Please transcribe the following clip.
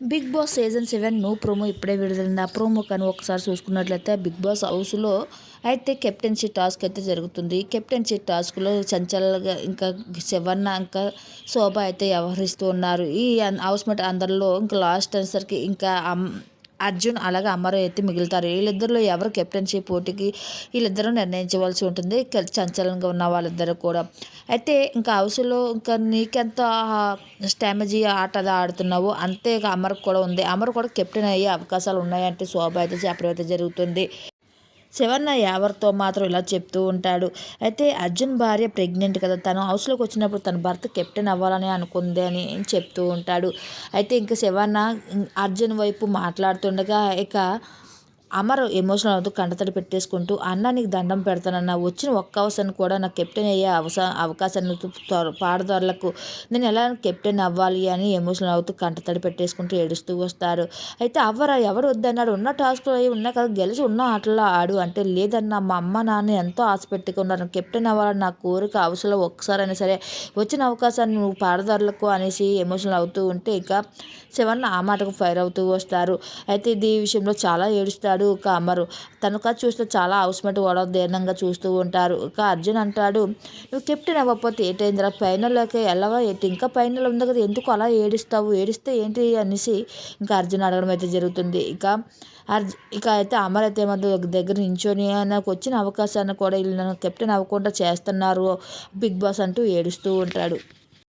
Bigg Boss season seven new promo ఇప్పుడే విడుదలైంది. ఆ ప్రోమో కానీ ఒకసారి చూసుకున్నట్లయితే బిగ్ బాస్ హౌస్లో అయితే కెప్టెన్సీ టాస్క్ అయితే జరుగుతుంది. కెప్టెన్సీ టాస్క్లో చంచల్గా ఇంకా శివన్న ఇంకా శోభ అయితే వ్యవహరిస్తూ ఉన్నారు. ఈ హౌస్ మేట్ అందరిలో ఇంకా లాస్ట్ అనేసరికి ఇంకా అర్జున్ అలాగే అమరు అయితే మిగులుతారు. వీళ్ళిద్దరిలో ఎవరు కెప్టెన్సీ పోటీకి వీళ్ళిద్దరూ నిర్ణయించవలసి ఉంటుంది. చంచలంగా ఉన్న వాళ్ళిద్దరు కూడా. అయితే ఇంకా హౌస్లో ఇంకా నీకెంత స్టామజీ ఆట ఆడుతున్నావు అంతే ఇక అమర్ కూడా ఉంది. అమర్ కూడా కెప్టెన్ అయ్యే అవకాశాలు ఉన్నాయంటే శోభ అయితే చెప్పడం అయితే జరుగుతుంది. శివన్న ఎవరితో మాత్రం ఇలా చెప్తూ ఉంటాడు. అయితే అర్జున్ భార్య ప్రెగ్నెంట్ కదా తను హౌస్లోకి వచ్చినప్పుడు తన భర్త కెప్టెన్ అవ్వాలని అనుకుంది అని చెప్తూ ఉంటాడు. అయితే ఇంకా శివన్న అర్జున్ వైపు మాట్లాడుతుండగా ఇక అమర్ ఎమోషనల్ అవుతూ కంటతడి పెట్టేసుకుంటూ అన్న నీకు దండం పెడతానన్న వచ్చిన ఒక్క అవసరం కూడా నాకు కెప్టెన్ అయ్యే అవస అవకాశాన్ని పాడదారులకు నేను ఎలా కెప్టెన్ అవ్వాలి అని ఎమోషనల్ అవుతూ కంటతడి పెట్టేసుకుంటూ ఏడుస్తూ వస్తారు. అయితే అవ్వరా ఎవరు వద్దన్నాడు? ఉన్న టాస్క్లో అవి ఉన్నా కదా గెలిచి ఉన్న ఆటల్లో ఆడు అంటే లేదన్న మా అమ్మ నాన్న ఎంతో ఆశ పెట్టుకున్నారు. కెప్టెన్ అవ్వాలని నా కోరిక అవసరం ఒక్కసారైనా సరే వచ్చిన అవకాశాన్ని నువ్వు పాడదారులకు అనేసి ఎమోషనల్ అవుతూ ఉంటే ఇక శివన్న ఆ మాటకు ఫైర్ అవుతూ వస్తారు. అయితే ఇది విషయంలో చాలా ఏడుస్తారు. అంటాడు. ఒక అమరు తనుక చూస్తే చాలా హౌస్మేట్ వాడు దీర్ఘంగా చూస్తూ ఉంటారు. ఇక అర్జున్ అంటాడు నువ్వు కెప్టెన్ అవ్వకపోతే ఏటైందిరా? ఫైనల్లోకి వెళ్ళవా ఏంటి? ఇంకా ఫైనల్ ఉంది కదా ఎందుకు అలా ఏడుస్తావు? ఏడిస్తే ఏంటి? అనేసి ఇంకా అర్జున్ అడగడం అయితే జరుగుతుంది. ఇక అర్జు ఇక అయితే అమర్ అయితే దగ్గర నించొని నాకు వచ్చిన అవకాశాన్ని కూడా వీళ్ళు నన్ను కెప్టెన్ అవ్వకుండా చేస్తున్నారు. బిగ్ బాస్ అంటూ ఏడుస్తూ ఉంటాడు.